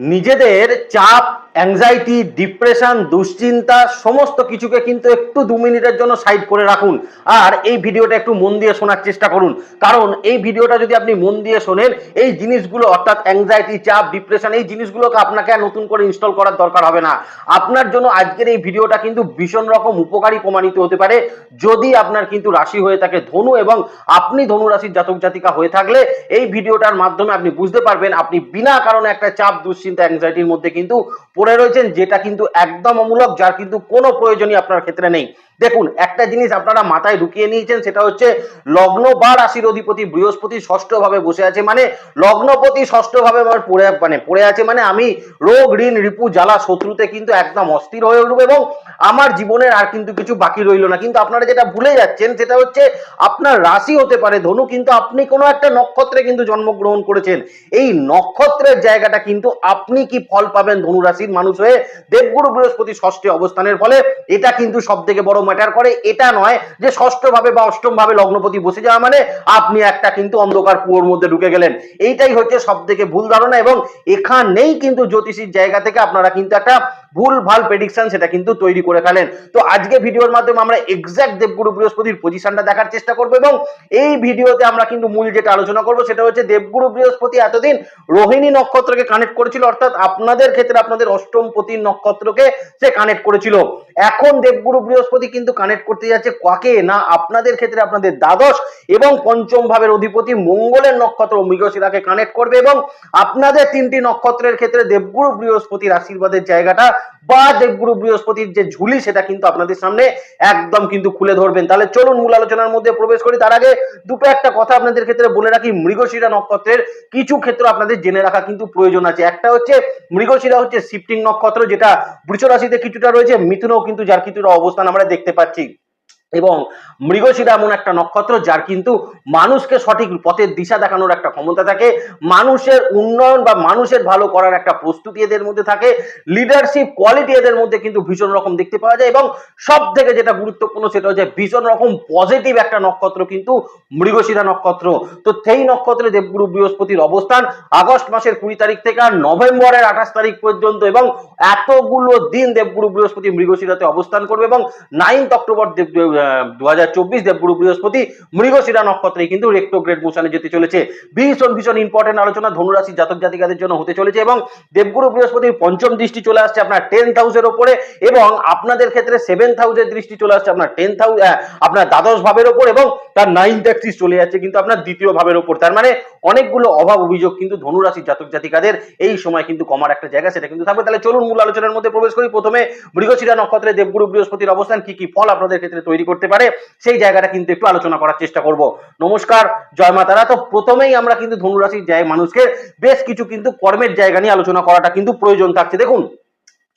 নিজেদের চাপ anxiety depression দুশ্চিন্তা, সমস্ত কিছুকে কিন্তু একটু দু মিনিটের জন্য সাইড করে রাখুন। আর এই ভিডিওটা একটু মন দিয়ে শোনার চেষ্টা করুন। কারণ এই ভিডিওটা যদি আপনি মন দিয়ে শোনেন, এই জিনিসগুলো অর্থাৎ অ্যাংজাইটি চাপ ডিপ্রেশন এই জিনিসগুলোকে আপনাকে নতুন করে ইনস্টল করার দরকার হবে না। আপনার জন্য আজকের এই ভিডিওটা কিন্তু ভীষণ রকম উপকারী প্রমাণিত হতে পারে। যদি আপনার কিন্তু রাশি হয়ে থাকে ধনু এবং আপনি ধনু রাশির জাতক জাতিকা হয়ে থাকলে, এই ভিডিওটার মাধ্যমে আপনি বুঝতে পারবেন, আপনি বিনা কারণে একটা চাপ, দুশ্চিন্তা অ্যাংজাইটির মধ্যে কিন্তু পড়ে রয়েছেন যেটা কিন্তু একদম অমূলক যার কিন্তু কোনো প্রয়োজনই আপনার ক্ষেত্রে নেই। দেখুন, একটা জিনিস আপনারা মাথায় ঢুকিয়ে নিয়েছেন, সেটা হচ্ছে লগ্ন বা রাশির অধিপতি বৃহস্পতি ষষ্ঠ ভাবে বসে আছে। মানে লগ্নপতি ষষ্ঠ ভাবে আমার পড়ে মানে পড়ে আছে মানে আমি রোগ, ঋণ, রিপু, জ্বালা, শত্রুতে কিন্তু একদম অস্থির হয়ে উঠবো এবং আমার জীবনের আর কিন্তু কিছু বাকি রইল না। কিন্তু আপনারা যেটা ভুলে যাচ্ছেন, সেটা হচ্ছে আপনার রাশি হতে পারে, ধনু, কিন্তু আপনি কোনো একটা নক্ষত্রে কিন্তু জন্মগ্রহণ করেছেন। এই নক্ষত্রের জায়গাটা কিন্তু আপনি কি ফল পাবেন, ধনু রাশির মানুষ হয়ে দেবগুরু বৃহস্পতি ষষ্ঠে অবস্থানের ফলে? এটা কিন্তু সব থেকে বড় ম্যাটার করে, এটা নয় যে ষষ্ঠ ভাবে বা অষ্টম ভাবে লগ্নপতি বসে যাওয়া মানে আপনি একটা কিন্তু অন্ধকার কুয়োর মধ্যে ঢুকে গেলেন। এইটাই হচ্ছে সব থেকে ভুল ধারণা এবং এখানেই কিন্তু জ্যোতিষীর জায়গা থেকে আপনারা কিন্তু একটা ভুল, ভালো প্রেডিকশন সেটা কিন্তু তৈরি করে ফেলেন। তো আজকে ভিডিওর মাধ্যমে আমরা এক্সাক্ট দেবগুরু বৃহস্পতির পজিশনটা দেখার চেষ্টা করব এবং এই ভিডিওতে আমরা কিন্তু মূল যেটা আলোচনা করব সেটা হচ্ছে দেবগুরু বৃহস্পতি এতদিন রোহিণী নক্ষত্রকে কানেক্ট করেছিল, অর্থাৎ আপনাদের ক্ষেত্রে আপনাদের অষ্টম পতির নক্ষত্রকে সে কানেক্ট করেছিল। এখন দেবগুরু বৃহস্পতি কিন্তু কানেক্ট করতে যাচ্ছে কাকে? না আপনাদের ক্ষেত্রে আপনাদের দ্বাদশ এবং পঞ্চম ভাবের অধিপতি মঙ্গলের নক্ষত্র মৃগশিরাকে কানেক্ট করবে এবং আপনাদের তিনটি নক্ষত্রের ক্ষেত্রে দেবগুরু বৃহস্পতির আশীর্বাদের জায়গাটা বা দেবগুরু বৃহস্পতির যে ঝুলি সেটা কিন্তু আপনাদের সামনে একদম কিন্তু খুলে ধরবেন। তাহলে চলুন মূল আলোচনার মধ্যে প্রবেশ করি। তার আগে দুটো একটা কথা আপনাদের ক্ষেত্রে বলে রাখি। মৃগশিরা নক্ষত্রের কিছু ক্ষেত্র আপনাদের জেনে রাখা কিন্তু প্রয়োজন আছে। একটা হচ্ছে মৃগশিরা হচ্ছে শিফটিং নক্ষত্র, যেটা বৃষ রাশিতে কিছুটা রয়েছে। মিথুনও কিন্তু যার কিছুটা অবস্থান আমরা দেখতে পাচ্ছি। এবং মৃগশিরা এমন একটা নক্ষত্র যার কিন্তু মানুষকে সঠিক পথের দিশা দেখানোর একটা ক্ষমতা থাকে। মানুষের উন্নয়ন বা মানুষের ভালো করার একটা প্রস্তুতি এদের মধ্যে থাকে। লিডারশিপ কোয়ালিটি এদের মধ্যে কিন্তু ভীষণ রকম দেখতে পাওয়া যায় এবং সব থেকে যেটা গুরুত্বপূর্ণ সেটা হচ্ছে ভীষণ রকম পজিটিভ একটা নক্ষত্র কিন্তু মৃগশিরা নক্ষত্র। তো সেই নক্ষত্রে দেবগুরু বৃহস্পতির অবস্থান আগস্ট মাসের কুড়ি তারিখ থেকে আর নভেম্বরের আঠাশ তারিখ পর্যন্ত এবং এতগুলো দিন দেবগুরু বৃহস্পতি মৃগশিরাতে অবস্থান করবে এবং নাইন্থ অক্টোবর দেব দু হাজার চব্বিশ দেবগুরু বৃহস্পতি মৃগশিরা নক্ষত্রে কিন্তু রেক্টোগ্রেড মোশনে যেতে চলেছে। ভীষণ ভীষণ ইম্পর্টেন্ট আলোচনা ধনুরাশি জাতক জাতিকাদের জন্য হতে চলেছে এবং দেবগুরু বৃহস্পতির পঞ্চম দৃষ্টি চলে আসছে আপনার টেন্থ হাউসের ওপরে এবং আপনাদের ক্ষেত্রে সেভেন্থ হাউসের দৃষ্টি চলে আসছে আপনার টেন্থ হাউস আপনার দ্বাদশ ভাবের ওপর এবং তার নাইন্থ অ্যাক্সিস চলে যাচ্ছে কিন্তু আপনার দ্বিতীয় ভাবের ওপর। তার মানে অনেকগুলো অভাব অভিযোগ কিন্তু ধনুরাশির জাতক জাতিকাদের এই সময় কিন্তু কমার একটা জায়গা সেটা কিন্তু থাকবে। তাহলে চলুন মূল আলোচনার মধ্যে প্রবেশ করি। প্রথমে মৃগশিরা নক্ষত্রে দেবগুরু বৃহস্পতির অবস্থান, কি কি ফল আপনাদের ক্ষেত্রে তৈরি করতে পারে, সেই জায়গাটা কিন্তু একটু আলোচনা করার চেষ্টা করব। নমস্কার, জয় মাতারা তো প্রথমেই আমরা কিন্তু ধনুরাশির জায়গায় মানুষকে বেশ কিছু কিন্তু কর্মের জায়গা নিয়ে আলোচনা করাটা কিন্তু প্রয়োজন থাকছে। দেখুন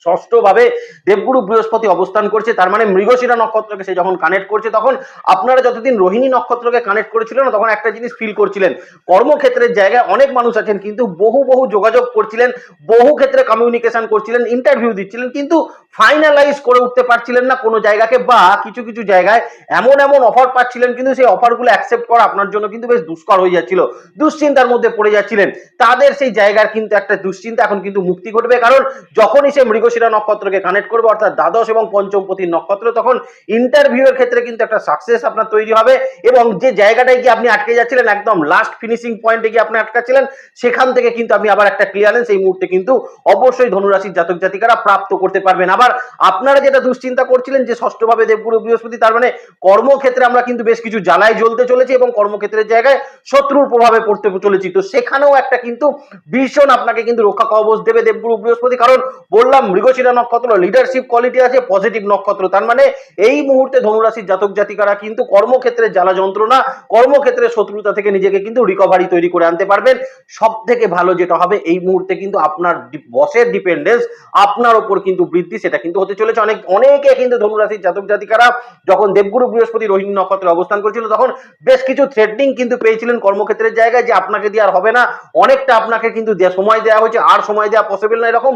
ষষ্ঠ ভাবে দেবগুরু বৃহস্পতি অবস্থান করছে, তার মানে মৃগশিরা নক্ষত্রকে সে যখন কানেক্ট করছে, তখন আপনারা যতদিন রোহিণী নক্ষত্রকে কানেক্ট করেছিলেন তখন একটা জিনিস ফিল করছিলেন। কর্মক্ষেত্রের জায়গায় অনেক মানুষ আছেন, কিন্তু বহু বহু যোগাযোগ করছিলেন, বহু ক্ষেত্রে কমিউনিকেশন করছিলেন ইন্টারভিউ দিচ্ছিলেন, কিন্তু ফাইনালাইজ করে উঠতে পারছিলেন না কোনো জায়গাকে বা কিছু কিছু জায়গায় এমন এমন অফার পাচ্ছিলেন, কিন্তু সেই অফারগুলো অ্যাকসেপ্ট করা আপনার জন্য কিন্তু বেশ দুষ্কর হয়ে যাচ্ছিল, দুশ্চিন্তার মধ্যে পড়ে যাচ্ছিলেন। তাদের সেই জায়গার কিন্তু একটা দুশ্চিন্তা এখন কিন্তু মুক্তি ঘটবে, কারণ যখনই সে মৃগশিরা নক্ষত্রকে কানেক্ট করবে, অর্থাৎ দ্বাদশ এবং পঞ্চম পতির নক্ষত্র, তখন ইন্টারভিউ এর ক্ষেত্রে কিন্তু একটা সাকসেস আপনার তৈরি হবে এবং যে জায়গাটায় গিয়ে আপনি আটকে যাচ্ছিলেন, একদম লাস্ট ফিনিশিং পয়েন্টে গিয়ে আপনি আটকাচ্ছিলেন, সেখান থেকে কিন্তু আপনি আবার একটা ক্লিয়ারেন্স এই মুহূর্তে কিন্তু অবশ্যই ধনুরাশির জাতক জাতিকারা প্রাপ্ত করতে পারবেন। আবার আপনারা যেটা দুশ্চিন্তা করছিলেন যে ষষ্ঠভাবে দেবগুরু বৃহস্পতি, তার মানে কর্মক্ষেত্রে আমরা কিন্তু বেশ কিছু জ্বালায় জ্বলতে চলেছি এবং কর্মক্ষেত্রের জায়গায় শত্রুর প্রভাবে পড়তে চলেছি। তো সেখানেও একটা কিন্তু ভীষণ আপনাকে কিন্তু রক্ষা কবচ দেবে দেবগুরু বৃহস্পতি, কারণ বললাম মৃগশিরা নক্ষত্র লিডারশিপ কোয়ালিটি আছে পজিটিভ নক্ষত্র। তার মানে এই মুহূর্তে ধনুরাশির জাতক জাতিকারা কিন্তু কর্মক্ষেত্রে জ্বালা যন্ত্রণা, কর্মক্ষেত্রে শত্রুতা থেকে নিজেকে কিন্তু রিকভারি তৈরি করে আনতে পারবেন। সব থেকে ভালো যেটা হবে, এই মুহূর্তে কিন্তু আপনার বসের ডিপেন্ডেন্স আপনার ওপর কিন্তু বৃদ্ধি, সেটা কিন্তু হতে চলেছে। অনেক, অনেকে কিন্তু ধনুরাশির জাতক জাতিকারা যখন দেবগুরু, বৃহস্পতি, রোহিণী নক্ষত্রে অবস্থান করেছিল, তখন বেশ কিছু থ্রেডনিং কিন্তু পেয়েছিলেন কর্মক্ষেত্রের জায়গায় যে আপনাকে দিয়ে আর হবে না। অনেকটা আপনাকে কিন্তু সময় দেওয়া হয়েছে, আর সময় দেওয়া পসিবল না এরকম।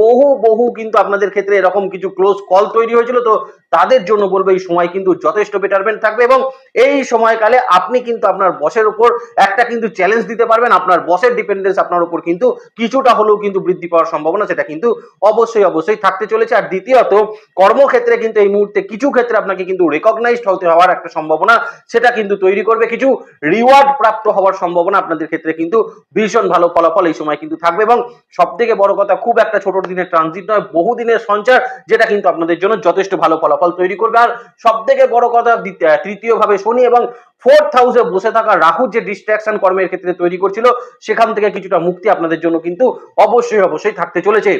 বহু বহু কিন্তু আপনাদের ক্ষেত্রে এরকম কিছু ক্লোজ কল তৈরি হয়েছিল, তো তাদের জন্য বলব এই সময় কিন্তু যথেষ্ট বেটারমেন্ট থাকবে এবং এই সময়কালে আপনি কিন্তু আপনার বসের উপর একটা কিন্তু চ্যালেঞ্জ দিতে পারবেন, আপনার বসের ডিপেন্ডেন্স আপনার উপর কিন্তু কিছুটা হলেও কিন্তু বৃদ্ধি পাওয়ার সম্ভাবনা সেটা কিন্তু অবশ্যই অবশ্যই থাকতে চলেছে। আর দ্বিতীয়ত, কর্মক্ষেত্রে কিন্তু এই মুহূর্তে কিছু ক্ষেত্রে আপনাকে কিন্তু রেকগনাইজড হতে হওয়ার একটা সম্ভাবনা সেটা কিন্তু তৈরি করবে, কিছু রিওয়ার্ড প্রাপ্ত হওয়ার সম্ভাবনা আপনাদের ক্ষেত্রে কিন্তু ভীষণ ভালো ফলাফল এই সময় কিন্তু থাকবে এবং সব থেকে বড় কথা, খুব একটা ছোট দিনের ট্রানজিট নয় বহু দিনের সঞ্চার, যেটা কিন্তু আপনাদের জন্য যথেষ্ট ভালো ফলাফল তৈরি করবে। আর সব থেকে বড় কথা তৃতীয় তৃতীয়ভাবে শনি এবং ফোর্থ হাউসে বসে থাকা রাহু যে ডিস্ট্রাকশন কর্মের ক্ষেত্রে তৈরি করছিল, সেখান থেকে কিছুটা মুক্তি আপনাদের জন্য কিন্তু অবশ্যই অবশ্যই থাকতে চলেছে।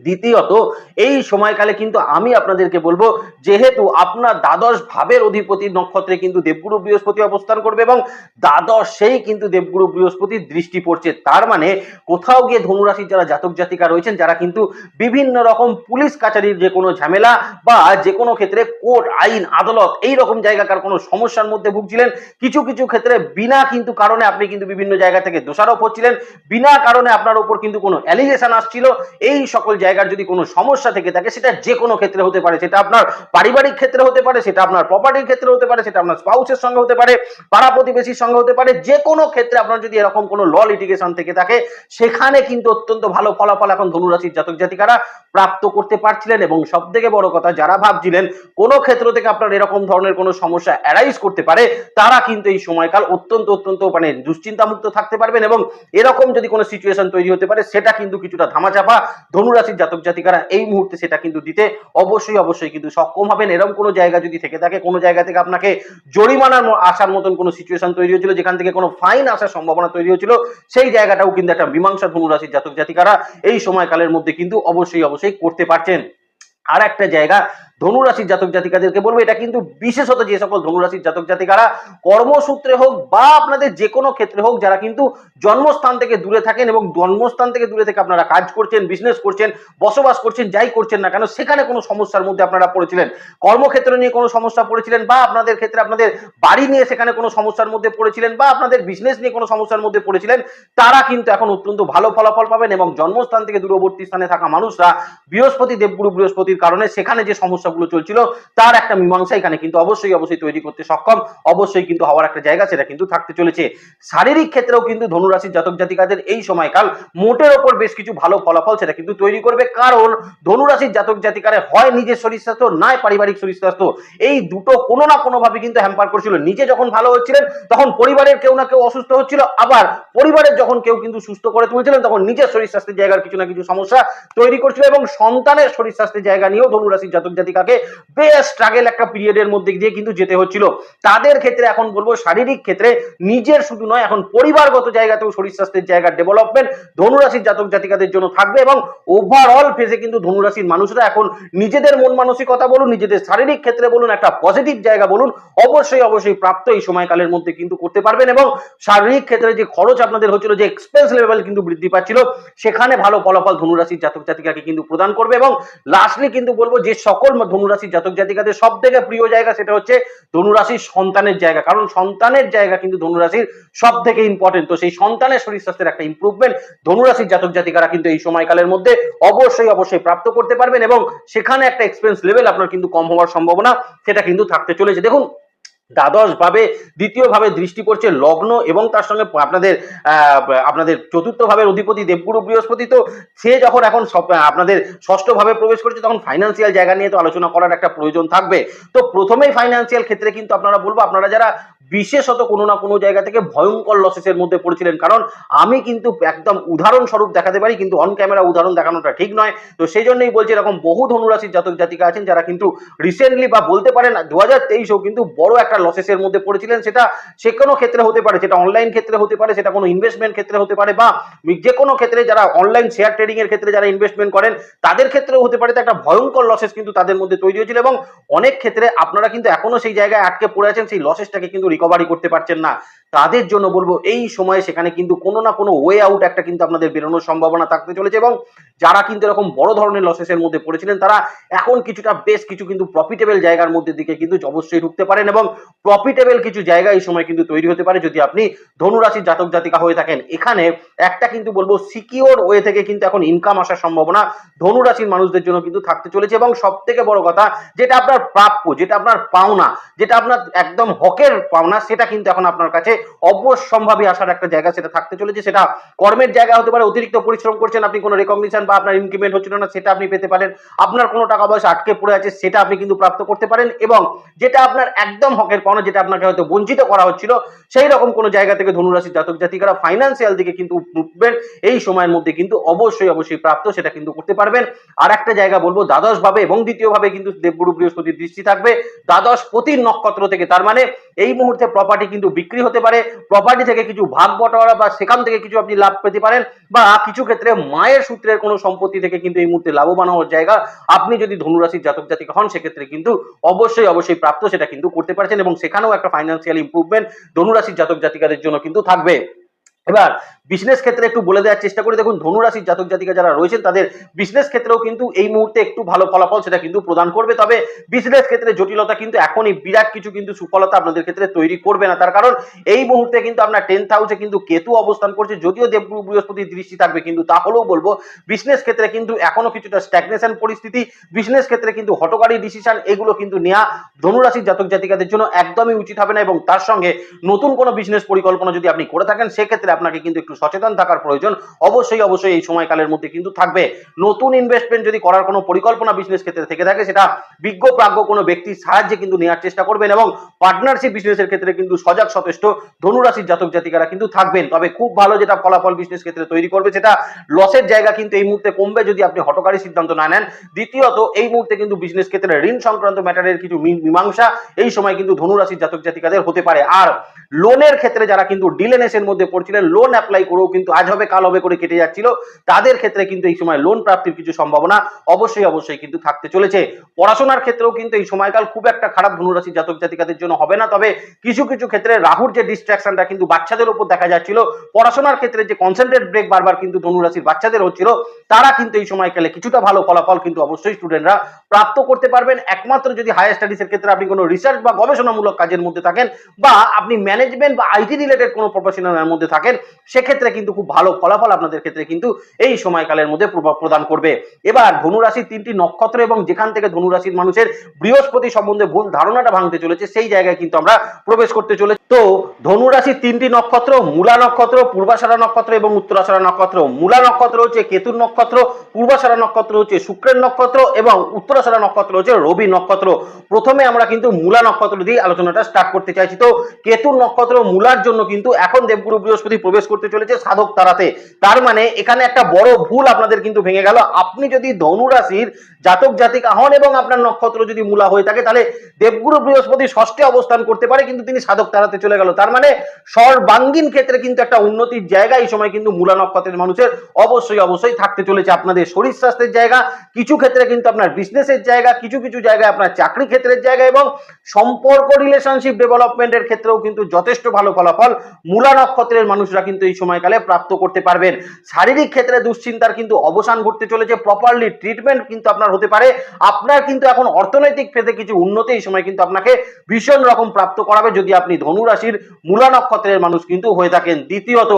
দ্বিতীয়ত, এই সময়কালে কিন্তু আমি আপনাদেরকে বলব, যেহেতু আপনার দ্বাদশ ভাবের অধিপতি নক্ষত্রে কিন্তু দেবগুরু বৃহস্পতি অবস্থান করবে এবং দ্বাদশ সেই কিন্তু দেবগুরু বৃহস্পতির দৃষ্টি পড়ছে। তার মানে কোথাও গিয়ে ধনুরাশির যারা জাতক জাতিকা রয়েছেন, যারা কিন্তু বিভিন্ন রকম পুলিশ কাচারির যে কোনো ঝামেলা বা যে কোনো ক্ষেত্রে কোর্ট, আইন, আদালত এই রকম জায়গাকার কোনো সমস্যার মধ্যে ভুগছিলেন। কিছু কিছু ক্ষেত্রে বিনা কিন্তু কারণে আপনি কিন্তু বিভিন্ন জায়গা থেকে দোষারোপ হচ্ছিলেন। বিনা কারণে আপনার উপর কিন্তু কোনো অ্যালিগেশন আসছিল। এই সকল জায়গার যদি কোনো সমস্যা থেকে থাকে, সেটা যে কোনো ক্ষেত্রে হতে পারে। সেটা আপনার পারিবারিক ক্ষেত্রে হতে পারে, সেটা আপনার প্রপার্টির ক্ষেত্রে হতে পারে, সেটা আপনার স্পাউসের সঙ্গে হতে পারে, পাড়া প্রতিবেশীর সঙ্গে হতে পারে, যে কোনো ক্ষেত্রে আপনার যদি এরকম কোনো ল লিটিগেশন থেকে থাকে, সেখানে কিন্তু অত্যন্ত ভালো ফলাফল এখন ধনুরাশির জাতক জাতিকারা প্রাপ্ত করতে পারছিলেন এবং সব থেকে বড় কথা, যারা ভাবছিলেন কোনো ক্ষেত্র থেকে আপনার এরকম ধরনের কোনো সমস্যা অ্যারাইজ করতে পারে, তারা কিন্তু এই সময়কাল অত্যন্ত অত্যন্ত মানে দুশ্চিন্তা মুক্ত থাকতে পারবেন এবং এরকম যদি কোনো সিচুয়েশন তৈরি হতে পারে, সেটা কিন্তু কিছুটা ধামাচাপা ধনুরাশির জাতক জাতিকারা এই মুহূর্তে সেটা কিন্তু দিতে অবশ্যই অবশ্যই কিন্তু সক্ষম হবেন। এরকম কোনো জায়গা যদি থেকে থাকে, কোনো জায়গা থেকে আপনাকে জরিমানার আসার মতন কোনো সিচুয়েশন তৈরি হয়েছিল, যেখান থেকে কোনো ফাইন আসার সম্ভাবনা তৈরি হয়েছিল, সেই জায়গাটাও কিন্তু একটা মীমাংসা ধনুরাশির জাতক জাতিকারা এই সময়কালের মধ্যে কিন্তু অবশ্যই অবশ্যই করতে পারছেন। আর একটা জায়গা ধনুরাশির জাতক জাতিকাদেরকে বলব, এটা কিন্তু বিশেষত যে সকল ধনুরাশির জাতক জাতিকারা, কর্মসূত্রে হোক বা আপনাদের যে কোনো ক্ষেত্রে হোক, যারা কিন্তু জন্মস্থান থেকে দূরে থাকেন এবং জন্মস্থান থেকে দূরে থেকে আপনারা কাজ করছেন বিজনেস করছেন, বসবাস করছেন, যাই করছেন না কেন, সেখানে কোনো সমস্যার মধ্যে আপনারা পড়েছিলেন। কর্মক্ষেত্র নিয়ে কোনো সমস্যা পড়েছিলেন বা আপনাদের ক্ষেত্রে আপনাদের বাড়ি নিয়ে সেখানে কোনো সমস্যার মধ্যে পড়েছিলেন বা আপনাদের বিজনেস নিয়ে কোনো সমস্যার মধ্যে পড়েছিলেন, তারা কিন্তু এখন অত্যন্ত ভালো ফলাফল পাবেন এবং জন্মস্থান থেকে দূরবর্তী স্থানে থাকা মানুষরা বৃহস্পতি, দেবগুরু বৃহস্পতির কারণে সেখানে যে সমস্যাগুলো চলছিল। তার একটা মীমাংসা এখানে কিন্তু অবশ্যই অবশ্যই তৈরি করতে সক্ষম। অবশ্যই কিন্তু হওয়ার একটা জায়গা সেটা কিন্তু থাকতে চলেছে। শারীরিক ক্ষেত্রেও কিন্তু ধনুরাশির জাতক জাতিকাদের এই সময়কাল মোটের ওপর বেশ কিছু ভালো ফলাফল সেটা কিন্তু তৈরি করবে। কারণ ধনুরাশির জাতক জাতিকারে হয় নিজের শরীর স্বাস্থ্য, নয় পারিবারিক শরীর স্বাস্থ্য। এই দুটো কোনো না কোনোভাবে কিন্তু হ্যাম্পার করছিল। নিজে যখন ভালো হচ্ছিলেন, তখন পরিবারের কেউ না কেউ অসুস্থ হচ্ছিল। আবার পরিবারের যখন কেউ কিন্তু সুস্থ করে তুলছিলেন, তখন নিজের শরীর স্বাস্থ্যের জায়গার কিছু না কিছু সমস্যা তৈরি করছিল এবং সন্তানের শরীর স্বাস্থ্যের জায়গা নিয়েও ধনুরাশির জাতক জাতিকাকে বেশ স্ট্রাগল একটা পিরিয়ডের মধ্যে দিয়ে কিন্তু যেতে হচ্ছিল। তাদের ক্ষেত্রে এখন বলব শারীরিক ক্ষেত্রে নিজের শুধু নয়, এখন পরিবারগত জায়গাতেও শরীর স্বাস্থ্যের জায়গার ডেভেলপমেন্ট ধনুরাশির জাতক জাতিকাদের জন্য থাকবে এবং ওভারঅল ফেজে কিন্তু ধনুরাশির মানুষরা এখন নিজেদের মন মানসিকতা বলুন, নিজেদের শারীরিক ক্ষেত্রে বলুন, একটা পজিটিভ জায়গা বলুন, অবশ্যই অবশ্যই প্রাপ্ত এই সময়কালের মধ্যে কিন্তু করতে পারবেন এবং শারীরিক ক্ষেত্রে যে খরচ আপনাদের হচ্ছিল, যে এক্সপেন্স লেভেল কিন্তু বৃদ্ধি পাচ্ছিল, সেখানে ভালো ফলাফল ধনুরাশির জাতক জাতিকাকে কিন্তু প্রদান করবে এবং লাস্টলি কিন্তু বলব যে সকল ধনুরাশির জাতক জাতিকাদের সব থেকে প্রিয় জায়গা সেটা হচ্ছে ধনুরাশির সন্তানের জায়গা। কারণ সন্তানের জায়গা কিন্তু ধনুরাশির সব থেকে ইম্পর্টেন্ট তো সেই সন্তানের শরীর স্বাস্থ্যের একটা ইম্প্রুভমেন্ট ধনুরাশির জাতক জাতিকারা কিন্তু এই সময়কালের মধ্যে অবশ্যই অবশ্যই প্রাপ্ত করতে পারবেন এবং সেখানে একটা এক্সপেন্স লেভেল আপনার কিন্তু কম হওয়ার সম্ভাবনা, সেটা কিন্তু থাকতে চলেছে। দেখুন দ্বাদশ ভাবে দ্বিতীয় ভাবে দৃষ্টি পড়ছে লগ্ন এবং তার সঙ্গে আপনাদের আপনাদের চতুর্থ ভাবের অধিপতি দেবগুরু বৃহস্পতি তো সে যখন এখন আপনাদের ষষ্ঠ ভাবে প্রবেশ করছে তখন ফাইন্যান্সিয়াল জায়গা নিয়ে তো আলোচনা করার একটা প্রয়োজন থাকবে। তো প্রথমেই ফাইন্যান্সিয়াল ক্ষেত্রে কিন্তু আপনারা বলব, আপনারা যারা বিশেষত কোনো না কোনো জায়গা থেকে ভয়ঙ্কর লসেসের মধ্যে পড়েছিলেন, কারণ আমি কিন্তু একদম উদাহরণস্বরূপ দেখাতে পারি, কিন্তু অন ক্যামেরা উদাহরণ দেখানোটা ঠিক নয়। তো সেই জন্যই বলছি, এরকম বহু ধনুরাশির জাতক জাতিকা আছেন যারা কিন্তু রিসেন্টলি বা বলতে পারেন দু হাজার তেইশেও কিন্তু বড় একটা লসেসের মধ্যে পড়েছিলেন, সেটা সে কোনো ক্ষেত্রে হতে পারে, সেটা অনলাইন ক্ষেত্রে হতে পারে, সেটা কোনো ইনভেস্টমেন্ট ক্ষেত্রে হতে পারে বা যে কোনো ক্ষেত্রে যারা অনলাইন শেয়ার ট্রেডিং এর ক্ষেত্রে যারা ইনভেস্টমেন্ট করেন, তাদের ক্ষেত্রেও হতে পারে একটা ভয়ঙ্কর লসেস কিন্তু তাদের মধ্যে তৈরি হয়েছিল এবং অনেক ক্ষেত্রে আপনারা কিন্তু এখনও সেই জায়গায় আটকে পড়ে আছেন, সেই লসেসটাকে কিন্তু রিকভারি করতে পারছেন না। তাদের জন্য বলব, এই সময়ে সেখানে কিন্তু কোনো না কোনো ওয়ে আউট একটা কিন্তু আপনাদের বেরোনোর সম্ভাবনা থাকতে চলেছে এবং যারা কিন্তু এরকম বড় ধরনের লসেসের মধ্যে পড়েছিলেন, তারা এখন কিছুটা বেশ কিছু কিন্তু প্রফিটেবল জায়গার মধ্যে দিকে কিন্তু অবশ্যই ঢুকতে পারেন এবং প্রফিটেবল কিছু জায়গা এই সময় কিন্তু তৈরি হতে পারে যদি আপনি ধনুরাশির জাতক জাতিকা হয়ে থাকেন। এখানে একটা কিন্তু বলব সিকিওর ওয়ে থেকে কিন্তু এখন ইনকাম আসার সম্ভাবনা ধনুরাশির মানুষদের জন্য কিন্তু থাকতে চলেছে এবং সব থেকে বড় কথা যেটা আপনার প্রাপ্য, যেটা আপনার পাওনা, যেটা আপনার একদম হকের পাওনা, সেটা কিন্তু এখন আপনার কাছে অবশ্যম্ভাবী আসার একটা জায়গা সেটা থাকতে চলেছে। সেটা কর্মের জায়গা হতে পারে, অতিরিক্ত পরিশ্রম করছেন আপনি কোনো রেকগনিশন বা আপনার ইনক্রিমেন্ট হচ্ছিল না, সেটা আপনি পেতে পারেন। আপনার কোনো টাকা পয়সা আটকে পড়ে আছে, সেটা আপনি কিন্তু প্রাপ্ত করতে পারেন এবং যেটা আপনার একদম হকের পাওনা যেটা আপনাকে হয়তো বঞ্চিত করা হচ্ছিল, সেই রকম কোনো জায়গা থেকে ধনুরাশির জাতক জাতিকারা ফাইন্যান্সিয়াল দিকে কিন্তু উঠবেন। এই সময়ের মধ্যে কিন্তু অবশ্যই অবশ্যই প্রাপ্ত, সেটা কিন্তু করতে পারবেন। আর একটা জায়গা বলব দ্বাদশ ভাবে এবং দ্বিতীয় ভাবে কিন্তু দেবগুরু বৃহস্পতির দৃষ্টি থাকবে। দ্বাদশ প্রতি নক্ষত্র থেকে, তার মানে এই মুহূর্তে প্রপার্টি কিন্তু বিক্রি হতে পারে। প্রপার্টি থেকে কিছু ভাগ বটোয়ারা বা সেখান থেকে কিছু আপনি লাভ পেতে পারেন বা কিছু ক্ষেত্রে মায়ের সূত্রের কোনো সম্পত্তি থেকে কিন্তু এই মুহূর্তে লাভবান হওয়ার জায়গা। আপনি যদি ধনুরাশির জাতক জাতিকা হন, সেক্ষেত্রে কিন্তু অবশ্যই অবশ্যই প্রাপ্ত, সেটা কিন্তু করতে পারছেন এবং সেখানেও একটা ফাইন্যান্সিয়াল ইম্প্রুভমেন্ট ধনুরাশির জাতক জাতিকাদের জন্য কিন্তু থাকবে। এবার বিজনেস ক্ষেত্রে একটু বলে দেওয়ার চেষ্টা করি। দেখুন, ধনুরাশির জাতক জাতিকা যারা রয়েছেন, তাদের বিজনেস ক্ষেত্রেও কিন্তু এই মুহূর্তে একটু ভালো ফলাফল সেটা কিন্তু প্রদান করবে। তবে বিজনেস ক্ষেত্রে জটিলতা কিন্তু এখনই, বিরাট কিছু কিন্তু সুফলতা আপনাদের ক্ষেত্রে তৈরি করবে না। তার কারণ, এই মুহূর্তে কিন্তু আপনার টেন্থ হাউসে কিন্তু কেতু অবস্থান করছে, যদিও দেবগুরু বৃহস্পতির দৃষ্টি থাকবে, কিন্তু তাহলেও বলব বিজনেস ক্ষেত্রে কিন্তু এখনও কিছুটা স্ট্যাগনেশন পরিস্থিতি। বিজনেস ক্ষেত্রে কিন্তু হটকারী ডিসিশন এগুলো কিন্তু নেওয়া ধনুরাশির জাতক জাতিকাদের জন্য একদমই উচিত হবে না। এবং তার সঙ্গে নতুন কোনো বিজনেস পরিকল্পনা যদি আপনি করে থাকেন, সেক্ষেত্রে আপনাকে কিন্তু একটু সচেতন থাকার প্রয়োজন, অবশ্যই অবশ্যই এই সময়কালের মধ্যে কিন্তু থাকবে। নতুন ইনভেস্টমেন্ট যদি করার কোনো পরিকল্পনা বিজনেস ক্ষেত্রে থেকে থাকে, সেটা বিজ্ঞ, প্রাজ্ঞ কোনো ব্যক্তির সাহায্যে কিন্তু নেওয়ার চেষ্টা করবেন এবং পার্টনারশিপ বিজনেসের ক্ষেত্রে কিন্তু সজাগ সচেষ্ট ধনুরাশির জাতক জাতিকারা কিন্তু থাকবেন। তবে খুব ভালো যেটা ফলাফল বিজনেস ক্ষেত্রে তৈরি করবে, সেটা লসের জায়গা কিন্তু এই মুহূর্তে কমবে যদি আপনি হটকারী সিদ্ধান্ত না নেন। দ্বিতীয়ত, এই মুহূর্তে কিন্তু বিজনেস ক্ষেত্রে ঋণ সংক্রান্ত ম্যাটারের কিছু মীমাংসা এই সময় কিন্তু ধনুরাশির জাতক জাতিকাদের হতে পারে। আর লোনের ক্ষেত্রে যারা কিন্তু ডিলেনেসের মধ্যে পড়ছিলেন লোন অ্যাপ্লাই করেও কিন্তু আজ হবে, কাল হবে করে কেটে যাচ্ছিল। তাদের ক্ষেত্রে কিন্তু এই সময় লোন প্রাপ্তির কিছু সম্ভাবনা অবশ্যই অবশ্যই কিন্তু থাকতে চলেছে। পড়াশোনার ক্ষেত্রেও কিন্তু এই সময়কাল খুব একটা খারাপ ধনুরাশি জাতক জাতিকাদের জন্য হবে না। তবে কিছু কিছু ক্ষেত্রে রাহুর যে ডিস্ট্রাকশনটা কিন্তু বাচ্চাদের উপর দেখা যাচ্ছিল। পড়াশোনার ক্ষেত্রে যে কনসেন্ট্রেট ব্রেক বারবার কিন্তু ধনুরাশির বাচ্চাদের হচ্ছিল, তারা কিন্তু এই সময়কালে কিছুটা ভালো ফলাফল কিন্তু অবশ্যই স্টুডেন্টরা প্রাপ্ত করতে পারবেন। একমাত্র যদি হায়ার স্টাডিজের ক্ষেত্রে আপনি কোনো রিসার্চ বা গবেষণামূলক কাজের মধ্যে থাকেন বা আপনি ম্যানেজমেন্ট বা আইটি রিলেটেড কোনো প্রফেশনালের মধ্যে থাকেন, সেক্ষেত্রে কিন্তু খুব ভালো ফলাফল আপনাদের ক্ষেত্রে কিন্তু এই সময়কালের মধ্যে প্রভাব প্রদান করবে। এবার ধনুরাশির তিনটি নক্ষত্র এবং যেখান থেকে ধনুরাশির মানুষের বৃহস্পতি সম্বন্ধে ভুল ধারণাটা ভাঙতে চলেছে, সেই জায়গায় কিন্তু আমরা প্রবেশ করতে চলেছি। তো ধনুরাশির তিনটি নক্ষত্র, মূলা নক্ষত্র পূর্বাষাঢ়া নক্ষত্র এবং উত্তরাষাঢ়া নক্ষত্র। মূলা নক্ষত্র হচ্ছে কেতুর নক্ষত্র পূর্বাষাঢ়া নক্ষত্র হচ্ছে শুক্রের নক্ষত্র এবং উত্তরাষাঢ়া নক্ষত্র হচ্ছে রবি নক্ষত্র। প্রথমে আমরা কিন্তু মূলা নক্ষত্র দিয়ে আলোচনাটা স্টার্ট করতে চাইছি। তো কেতুর নক্ষত্র, মূলার জন্য কিন্তু এখন দেবগুরু বৃহস্পতি প্রবেশ করতে চলেছে সাধক তারাতে। তার মানে এখানে একটা বড় ভুল আপনাদের কিন্তু ভেঙে গেল। আপনি যদি ধনু রাশির জাতক, জাতিকা হন এবং আপনার নক্ষত্র যদি মূলা হয়ে থাকে, তাহলে দেবগুরু বৃহস্পতি ষষ্ঠে অবস্থান করতে পারে, কিন্তু তিনি সাধক তারাতে চলে গেল। তার মানে সর্বাঙ্গীন ক্ষেত্রে কিন্তু একটা উন্নতির জায়গা এই সময় কিন্তু মূলা নক্ষত্রের মানুষের অবশ্যই অবশ্যই থাকতে চলেছে আপনাদের শরীর স্বাস্থ্যের জায়গা, কিছু ক্ষেত্রে কিন্তু আপনার বিজনেসের জায়গা, কিছু কিছু জায়গায় আপনার চাকরি ক্ষেত্রের জায়গা এবং সম্পর্ক রিলেশনশিপ ডেভেলপমেন্টের ক্ষেত্রেও কিন্তু যথেষ্ট ভালো ফলাফল মূলা নক্ষত্রের মানুষরা কিন্তু এই সময়কালে প্রাপ্ত করতে পারবেন। শারীরিক ক্ষেত্রে দুশ্চিন্তার কিন্তু অবসান ঘটতে চলেছে প্রপারলি ট্রিটমেন্ট কিন্তু আপনার হতে পারে। আপনার কিন্তু এখন অর্থনৈতিক ক্ষেত্রে কিছু উন্নতি এই সময় কিন্তু আপনাকে ভীষণ রকম প্রাপ্ত করাবে যদি আপনি ধনু রাশির মূলা নক্ষত্রের মানুষ কিন্তু হয়ে থাকেন। দ্বিতীয়ত,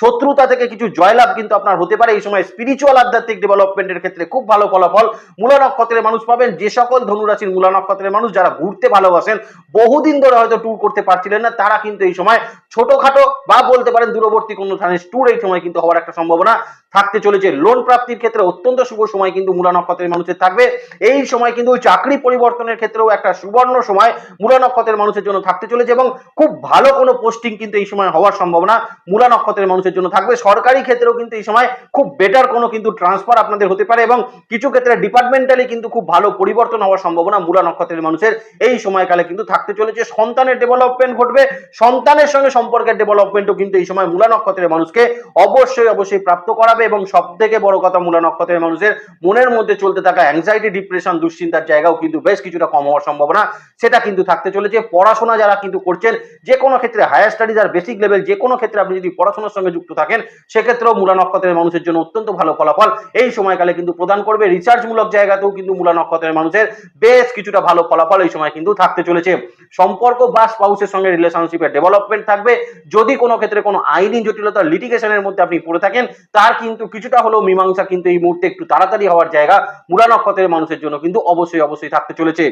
শত্রুতা থেকে কিছু জয়লাভ কিন্তু আপনার হতে পারে। এই সময় স্পিরিচুয়াল আধ্যাত্মিক ডেভেলপমেন্টের ক্ষেত্রে খুব ভালো ফলাফল। মূলা নক্ষত্রের মানুষ পাবেন। যে সকল ধনু রাশির মূলা নক্ষত্রের মানুষ যারা ঘুরতে ভালোবাসেন, বহুদিন ধরে হয়তো ট্যুর করতে পারছিলেন না, তারা কিন্তু এই সময় ছোটখাটো বা বলতে পারেন দূরবর্তী কোনো স্থানের ট্যুর এই সময় কিন্তু হওয়ার একটা সম্ভাবনা থাকতে চলেছে। লোন প্রাপ্তির ক্ষেত্রে অত্যন্ত শুভ সময় কিন্তু মূলা নক্ষত্রের মানুষের থাকবে। এই সময় কিন্তু চাকরি পরিবর্তনের ক্ষেত্রেও একটা সুবর্ণ সময় মূলা নক্ষত্রের মানুষের জন্য থাকতে চলেছে এবং খুব ভালো কোনো পোস্টিং কিন্তু এই সময় হওয়ার সম্ভাবনা মূলা নক্ষত্রের মানুষের জন্য থাকবে। সরকারি ক্ষেত্রেও কিন্তু এই সময় খুব বেটার কোনো কিন্তু ট্রান্সফার আপনাদের হতে পারে এবং কিছু ক্ষেত্রে ডিপার্টমেন্টালি কিন্তু খুব ভালো পরিবর্তন হওয়ার সম্ভাবনা মূলা নক্ষত্রের মানুষের এই সময়কালে কিন্তু থাকতে চলেছে। সন্তানের ডেভেলপমেন্ট ঘটবে। সন্তানের সঙ্গে সম্পর্কের ডেভেলপমেন্টও কিন্তু এই সময় মূলা নক্ষত্রের মানুষকে অবশ্যই অবশ্যই প্রাপ্ত করাবে। এবং সব থেকে বড় কথা মূলা নক্ষত্রের মানুষের মনের মধ্যে চলতে থাকা অ্যাংজাইটি ডিপ্রেশন দুশ্চিন্তার জায়গাও কিন্তু বেশ কিছুটা কম হওয়ার সম্ভাবনা সেটা কিন্তু থাকতে চলেছে। পড়াশোনা যারা কিন্তু করছেন, যে কোনো ক্ষেত্রে হায়ার স্টাডিজ আর বেসিক লেভেল যে কোনো ক্ষেত্রে আপনি যদি পড়াশোনার সঙ্গে যুক্ত থাকেন, সেক্ষেত্রেও মূলা নক্ষত্রের মানুষের জন্য অত্যন্ত ভালো ফলাফল। এই সময়কালে কিন্তু প্রদান করবে রিসার্চমূলক জায়গাতেও কিন্তু মূলা নক্ষত্রের মানুষের বেশ কিছুটা ভালো ফলাফল এই সময় কিন্তু থাকতে চলেছে। সম্পর্ক বা স্পাউসের সঙ্গে রিলেশনশিপের ডেভেলপমেন্ট থাকবে। যদি কোনো ক্ষেত্রে কোনো আইনি জটিলতা লিটিগেশনের মধ্যে আপনি পড়ে থাকেন, তার কিন্তু কিছুটা হলেও মীমাংসা কিন্তু এই মুহূর্তে একটু তাড়াতাড়ি হওয়ার জায়গা মূলা নক্ষত্রের মানুষের জন্য কিন্তু অবশ্যই অবশ্যই থাকতে চলেছে।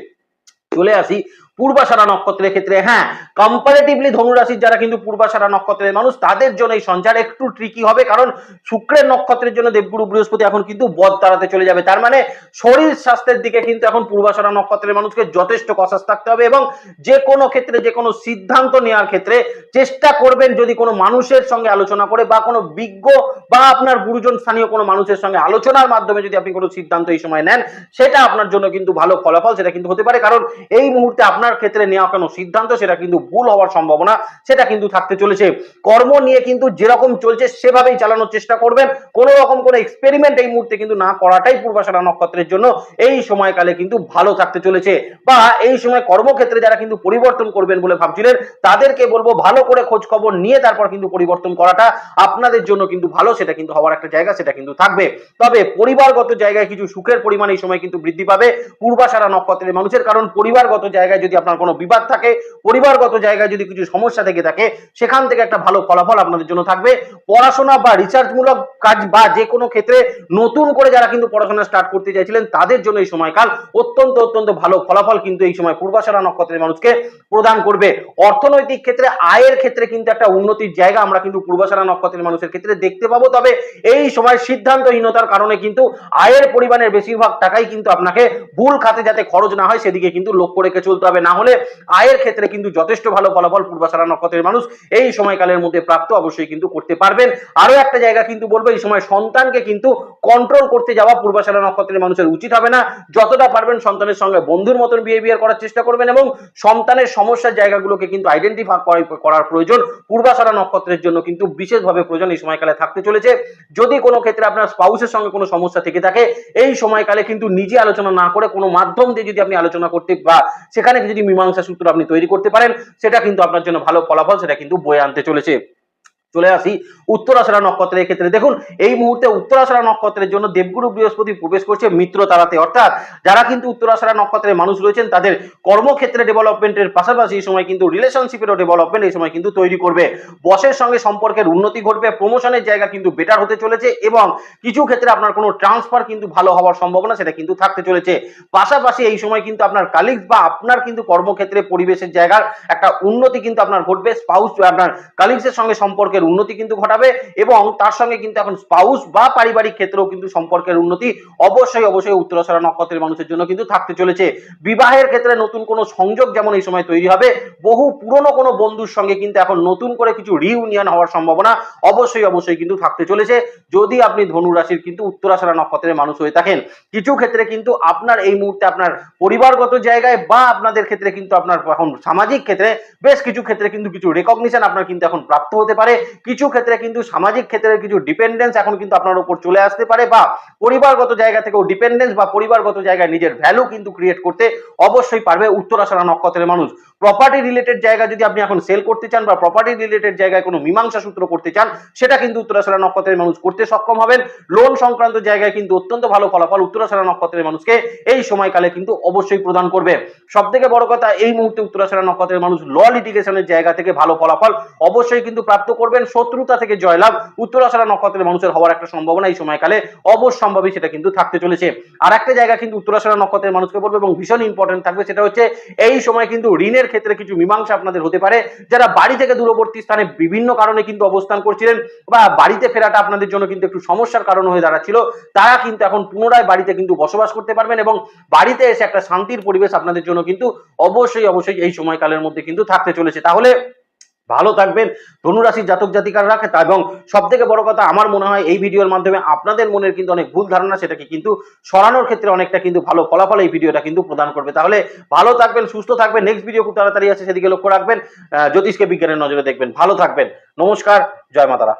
চলে আসি পূর্বাশারা নক্ষত্রের ক্ষেত্রে হ্যাঁ কম্পারেটিভলি ধনুরাশির যারা কিন্তু পূর্বাশারা নক্ষত্রের মানুষ, তাদের জন্য এই সঞ্চার একটু ট্রিকি হবে কারণ শুক্রের নক্ষত্রের জন্য দেবগুরু বৃহস্পতি এখন কিন্তু বদ তাড়াতে চলে যাবে। তার মানে শরীর স্বাস্থ্যের দিকে কিন্তু এখন পূর্বাশারা নক্ষত্রের মানুষকে যথেষ্ট কষাস থাকতে হবে এবং যে কোনো ক্ষেত্রে, যে কোনো সিদ্ধান্ত নেওয়ার ক্ষেত্রে চেষ্টা করবেন যদি কোনো মানুষের সঙ্গে আলোচনা করে বা কোনো বিজ্ঞ বা আপনার গুরুজন স্থানীয় কোনো মানুষের সঙ্গে আলোচনার মাধ্যমে যদি আপনি কোনো সিদ্ধান্ত এই সময় নেন, সেটা আপনার জন্য কিন্তু ভালো ফলাফল, সেটা কিন্তু হতে পারে। কারণ এই মুহূর্তে আপনার ক্ষেত্রে নেওয়া কোনো সিদ্ধান্ত, সেটা কিন্তু ভুল হওয়ার সম্ভাবনা, সেটা কিন্তু থাকতে চলেছে। কর্ম নিয়ে কিন্তু যেরকম চলছে, সেভাবেই চালানোর চেষ্টা করবেন। কোনো রকম কোনো এক্সপেরিমেন্ট এই মুহূর্তে কিন্তু না করাটাই পূর্বাশারা নক্ষত্রের জন্য এই সময়কালে কিন্তু ভালো থাকতে চলেছে। বা এই সময় কর্মক্ষেত্রে যারা কিন্তু পরিবর্তন করবেন বলে ভাবছিলেন, তাদেরকে বলব ভালো করে খোঁজ খবর নিয়ে তারপর কিন্তু পরিবর্তন করাটা আপনাদের জন্য কিন্তু ভালো, সেটা কিন্তু হওয়ার একটা জায়গা, সেটা কিন্তু থাকবে। তবে পরিবারগত জায়গায় কিছু সুখের পরিমাণ এই সময় কিন্তু বৃদ্ধি পাবে। পূর্বাশারা নক্ষত্রের মানুষের, কারণ পরিবারগত জায়গায় যদি আপনার কোনো বিবাদ থাকে, পরিবারগত জায়গায় যদি কিছু সমস্যা থেকে থাকে, সেখান থেকে একটা ভালো ফলাফল আপনাদের জন্য থাকবে। পড়াশোনা বা রিসার্চমূলক কাজ বা যে কোনো ক্ষেত্রে নতুন করে যারা কিন্তু পড়াশোনা স্টার্ট করতে চাইছিলেন, তাদের জন্য এই সময়কাল অত্যন্ত অত্যন্ত ভালো ফলাফল কিন্তু এই সময় পূর্বাশারা নক্ষত্রের মানুষকে প্রদান করবে। অর্থনৈতিক ক্ষেত্রে, আয়ের ক্ষেত্রে কিন্তু একটা উন্নতির জায়গা আমরা কিন্তু পূর্বাশারা নক্ষত্রের মানুষের ক্ষেত্রে দেখতে পাবো। তবে এই সময় সিদ্ধান্তহীনতার কারণে কিন্তু আয়ের পরিমাণের বেশিরভাগ টাকাই কিন্তু আপনাকে ভুল খাতে যাতে খরচ না হয়, সেদিকে কিন্তু লক্ষ্য রেখে চলতে হবে। না হলে আয়ের ক্ষেত্রে কিন্তু যথেষ্ট ভালো ফলাফল পূর্বাশারা নক্ষত্রের মানুষ এই সময়কালের মধ্যে প্রাপ্ত অবশ্যই কিন্তু করতে পারবেন। আরও একটা জায়গা কিন্তু বলব, এই সময় সন্তানকে কিন্তু কন্ট্রোল করতে যাওয়া পূর্বাশারা নক্ষত্রের মানুষের উচিত হবে না। যতটা পারবেন সন্তানের সঙ্গে বন্ধুর মতন বিহেভিয়ার করার চেষ্টা করবেন এবং সন্তানের সমস্যার জায়গাগুলোকে কিন্তু আইডেন্টিফাই করার প্রয়োজন পূর্বাশারা নক্ষত্রের জন্য কিন্তু বিশেষভাবে প্রয়োজন এই সময়কালে থাকতে চলেছে। যদি কোনো ক্ষেত্রে আপনার স্পাউসের সঙ্গে কোনো সমস্যা থেকে থাকে, এই সময়কালে কিন্তু নিজে আলোচনা না করে কোনো মাধ্যম দিয়ে যদি আপনি আলোচনা করতে বা সেখানে যদি মীমাংসা সূত্র আপনি তৈরি করতে পারেন, সেটা কিন্তু আপনার জন্য ভালো ফলাফল, সেটা কিন্তু বয়ে আনতে চলেছে। চলে আসি উত্তরাশারা নক্ষত্রের ক্ষেত্রে। দেখুন, এই মুহূর্তে উত্তরাশারা নক্ষত্রের জন্য দেবগুরু বৃহস্পতি প্রবেশ করছে মিত্র তারাতে। অর্থাৎ যারা কিন্তু উত্তরাশারা নক্ষত্রের মানুষ রয়েছেন, তাদের কর্মক্ষেত্রে ডেভেলপমেন্টের পাশাপাশি এই সময় কিন্তু রিলেশনশিপেরও ডেভেলপমেন্ট এই সময় কিন্তু তৈরি করবে। বসের সঙ্গে সম্পর্কের উন্নতি ঘটবে প্রমোশনের জায়গা কিন্তু বেটার হতে চলেছে এবং কিছু ক্ষেত্রে আপনার কোনো ট্রান্সফার কিন্তু ভালো হওয়ার সম্ভাবনা সেটা কিন্তু থাকতে চলেছে। পাশাপাশি এই সময় কিন্তু আপনার কালিগস বা আপনার কিন্তু কর্মক্ষেত্রে পরিবেশের জায়গার একটা উন্নতি কিন্তু আপনার ঘটবে স্পাউস আপনার কালিগসের সঙ্গে সম্পর্কের উন্নতি কিন্তু ঘটাবে এবং তার সঙ্গে কিন্তু এখন স্পাউস বা পারিবারিক ক্ষেত্রেও কিন্তু সম্পর্কের উন্নতি অবশ্যই অবশ্যই উত্তরাশারা নক্ষত্রের মানুষের জন্য কিন্তু থাকতে চলেছে। বিবাহের ক্ষেত্রে নতুন কোনো সংযোগ যেমন এই সময় তৈরি হবে, বহু পুরনো কোনো বন্ধুর সঙ্গে কিন্তু এখন নতুন করে কিছু রিউনিয়ন হওয়ার সম্ভাবনা অবশ্যই অবশ্যই কিন্তু থাকতে চলেছে। যদি আপনি ধনু রাশির কিন্তু উত্তরাশারা নক্ষত্রের মানুষ হয়ে থাকেন, কিছু ক্ষেত্রে কিন্তু আপনার এই মুহূর্তে আপনার পরিবারগত জায়গায় বা আপনাদের ক্ষেত্রে কিন্তু আপনার এখন সামাজিক ক্ষেত্রে বেশ কিছু ক্ষেত্রে কিন্তু কিছু রেকগনিশন আপনার কিন্তু এখন প্রাপ্ত হতে পারে। কিছু ক্ষেত্রে কিন্তু সামাজিক ক্ষেত্রে কিছু ডিপেন্ডেন্স এখন কিন্তু আপনার উপর চলে আসতে পারে বা পরিবারগত জায়গা থেকেও ডিপেন্ডেন্স বা পরিবারগত জায়গায় নিজের ভ্যালু কিন্তু ক্রিয়েট করতে অবশ্যই পারবে উত্তরাশারা নক্ষত্রের মানুষ। প্রপার্টি রিলেটেড জায়গা যদি আপনি এখন সেল করতে চান বা প্রপার্টি রিলেটেড জায়গায় কোনো মীমাংসা সূত্র করতে চান, সেটা কিন্তু উত্তরাশারা নক্ষত্রের মানুষ করতে সক্ষম হবেন। লোন সংক্রান্ত জায়গায় কিন্তু অত্যন্ত ভালো ফলাফল উত্তরাশারা নক্ষত্রের মানুষকে এই সময়কালে কিন্তু অবশ্যই প্রদান করবে। সব থেকে বড় কথা, এই মুহূর্তে উত্তরাশারা নক্ষত্রের মানুষ ল লিটিগেশনের জায়গা থেকে ভালো ফলাফল অবশ্যই কিন্তু প্রাপ্ত করবেন শত্রুতা থেকে জয়লাভ উত্তরাশারা নক্ষত্রের মানুষের হওয়ার একটা সম্ভাবনা এই সময়কালে অবশ্যম্ভাবী সেটা কিন্তু থাকতে চলেছে। আর একটা জায়গা কিন্তু উত্তরাশারা নক্ষত্রের মানুষকে বলবে এবং ভীষণ ইম্পর্টেন্ট থাকবে, সেটা হচ্ছে এই সময় কিন্তু ঋণের ক্ষেত্রে কিছু মীমাংসা আপনাদের হতে পারে। যারা বাড়ি থেকে দূরবর্তী স্থানে বিভিন্ন কারণে কিন্তু অবস্থান করছিলেন বা বাড়িতে ফেরাটা আপনাদের জন্য কিন্তু একটু সমস্যার কারণ হয়ে দাঁড়াচ্ছিল, তারা কিন্তু এখন পুনরায় বাড়িতে কিন্তু বসবাস করতে পারবেন এবং বাড়িতে এসে একটা শান্তির পরিবেশ আপনাদের জন্য কিন্তু অবশ্যই অবশ্যই এই সময়কালের মধ্যে কিন্তু থাকতে চলেছে। তাহলে ভালো থাকবেন, ধনুরাশির জাতক জাতিকাররা তা এবং সব থেকে বড় কথা আমার মনে হয় এই ভিডিওর মাধ্যমে আপনাদের মনের কিন্তু অনেক ভুল ধারণা সেটাকে কিন্তু সরানোর ক্ষেত্রে অনেকটা কিন্তু ভালো ফলাফল এই ভিডিওটা কিন্তু প্রদান করবে। তাহলে ভালো থাকবেন, সুস্থ থাকবেন নেক্সট ভিডিও খুব তাড়াতাড়ি আছে, সেদিকে লক্ষ্য রাখবেন জ্যোতিষকে বিজ্ঞানের নজরে দেখবেন। ভালো থাকবেন, নমস্কার, জয় মাতারা।